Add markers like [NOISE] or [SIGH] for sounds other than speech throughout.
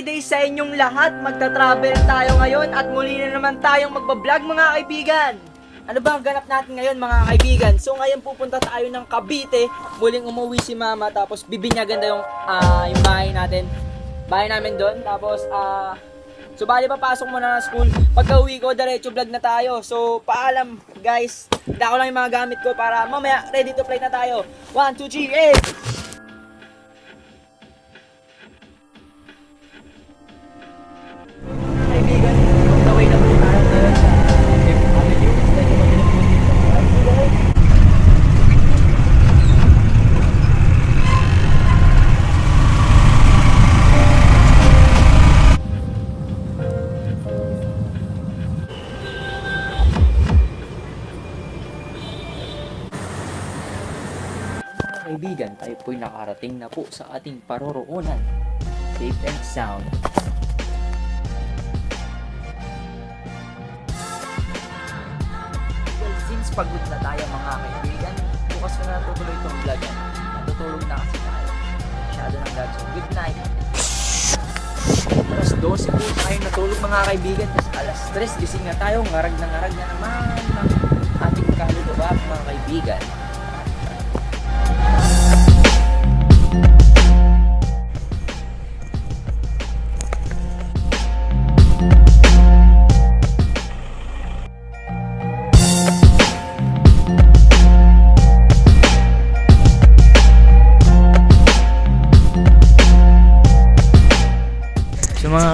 Friday sa inyong lahat. Magta-travel tayo ngayon at muli na naman tayong magbablog mga kaibigan. Ano ba ang ganap natin ngayon mga kaibigan? So ngayon pupunta tayo ng Cavite. Muling umuwi si mama tapos bibinyagan na yung, ah, yung bahay natin. Bahay namin doon. Tapos ah... so bali papasok muna na school. Pagka uwi ko, diretso vlog na tayo. So paalam guys. Dako lang yung mga gamit ko para mamaya ready to play na tayo. 1, 2, 3, 8! Kaibigan, tayo po'y nakarating na po sa ating paroroonan. Safe and sound. Well, since pagod na tayo mga kaibigan, bukas ko na natutuloy itong vlog. Ano? Natutulog na kasi tayo. Masyado ng vlog. So, good night. Alas 12 po tayo natulog mga kaibigan. Tapos alas 3 gising na tayo. Ngarag na ngarag na naman ng ating kaluluwa mga kaibigan.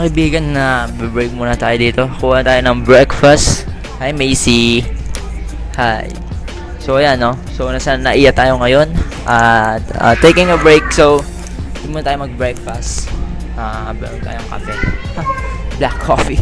Mga kaibigan na break muna tayo dito. Kuha tayo ng breakfast. Hi Macy. Hi. So ayan no. So nasa naiya tayo ngayon. At ah, taking a break. So hindi muna tayo mag-breakfast. Uh, tayong kape. [LAUGHS] Black coffee.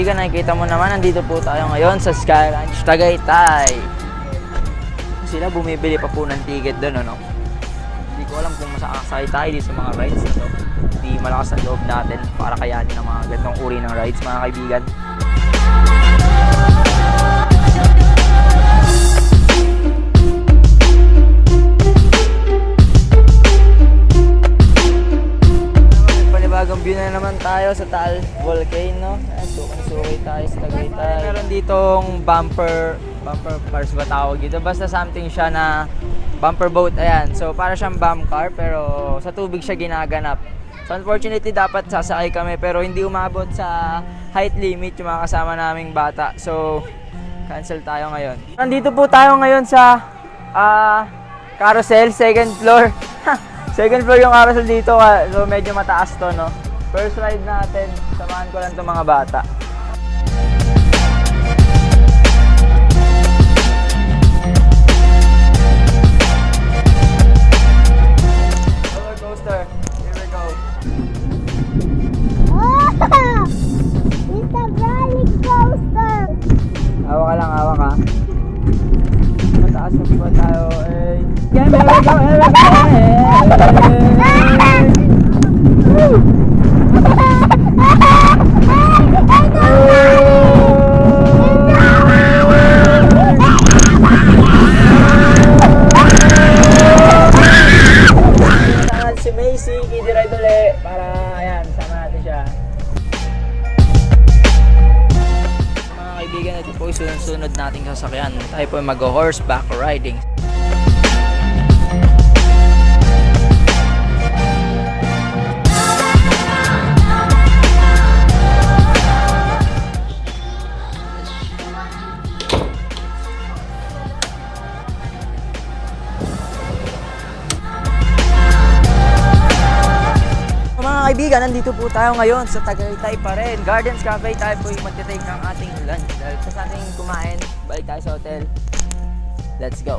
Kaibigan, nakikita mo naman, nandito po tayo ngayon sa Sky Ranch Tagaytay. Sila bumibili pa po ng ticket doon, ano? Hindi ko alam kung masakasay tayo dito sa mga rides na to. Hindi malakas ang loob natin para kayanin ang mga ganitong uri ng rides, mga kaibigan. Panibagong view na naman tayo sa Taal Volcano. Ayan, sukay-sukay tayo sa Tagaytay. Meron ditong bumper, bumper cars ba tawag dito? Basta something siya na bumper boat, ayan. So, para siyang bum car, pero sa tubig siya ginaganap. So, unfortunately, dapat sasakay kami, pero hindi umabot sa height limit yung mga kasama naming bata. So, cancel tayo ngayon. Nandito po tayo ngayon sa ah carousel, second floor. [LAUGHS] second floor yung carousel dito, ah, so medyo mataas to, no? First ride natin, samahan ko lang itong mga bata. Yeah, here we go, here we go, si Macy, Kiddy Ride uli, para, ayan, sama siya. Mga kaibigan, ito po yung sunod-sunod nating sasakyan. Tayo po mag-horseback riding. Mga kaibigan, nandito po tayo ngayon sa Tagaytay pa rin. Gardens Cafe tayo po yung magte-take ng ating lunch. Dahil sa ating kumain, balik tayo sa hotel. Let's go!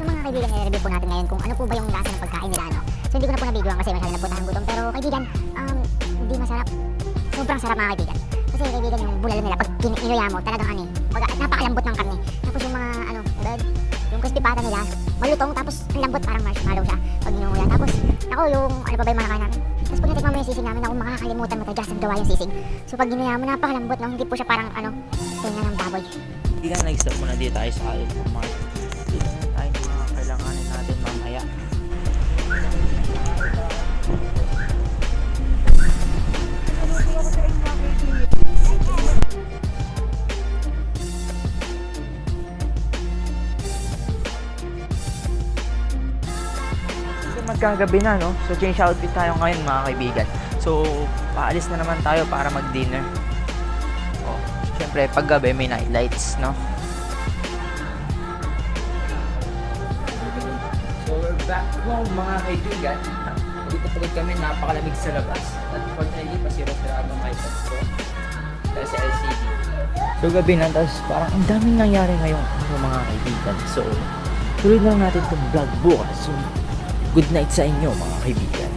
So mga kaibigan, i-review po natin ngayon kung ano po ba yung lasa ng pagkain nila, no? So hindi ko na po nabidyoan kasi masyado na po tayong gutom. Pero kaibigan, um, hindi masarap. Sobrang sarap mga kaibigan. Kasi kaibigan, yung bulalo nila, pag kin- inuya mo, talagang ano eh, pag, napakalambot ng karne. Tapos yung mga, ano, diba, yung crispy pata nila, malutong, tapos ang lambot, parang marshmallow siya pag inuya. Tapos, ako, yung, ano pa ba yung mga kain namin? Tapos pag natikman mo yung sisig namin, ako makakalimutan mo talaga sa gawa yung sisig. So pag inuya mo, napakalambot, no? Hindi po siya parang, ano, tingnan ng baboy. Hindi ka nag-stop muna dito tayo sa Alpha Mart. Dito na tayo ng mga kailanganin natin mamaya. So magkagabi na no? So change outfit tayo ngayon mga kaibigan. So paalis na naman tayo para mag-dinner. Oh, syempre pag gabi may night lights, no? So we're back home mga kaibigan. Dito pagod kami, napakalamig sa labas. At fortunately, pasira-sira ang mga iPads ko. Dahil sa LCD. So gabi na, tapos parang ang daming nangyari ngayong araw mga kaibigan. So, tuloy na lang natin itong vlog bukas. So, good night sa inyo mga kaibigan.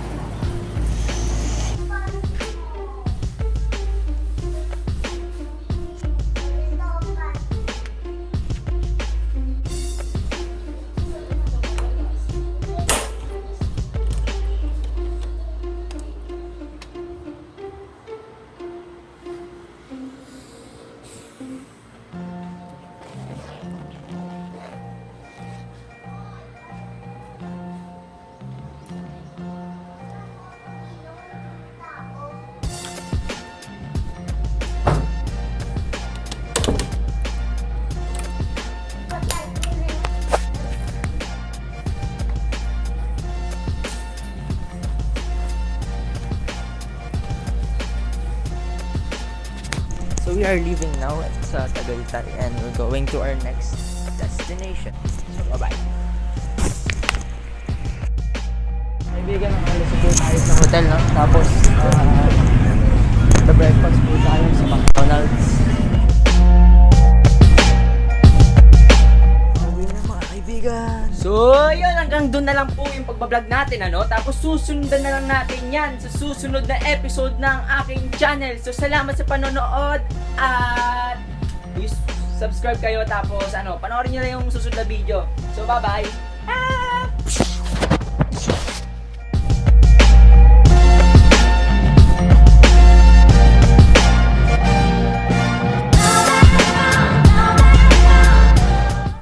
Are leaving now at sa Tagaytay and we're going to our next destination. So bye-bye. Kaibigan, nakalis po tayo sa hotel, no? Tapos, uh, breakfast po tayo sa McDonald's. So, yun, hanggang doon na lang po yung pagbablog natin, ano? Tapos susundan na lang natin yan sa susunod na episode ng aking channel. So, salamat sa panonood at please subscribe kayo tapos ano, panoorin nyo lang yung susunod na video. So, bye-bye!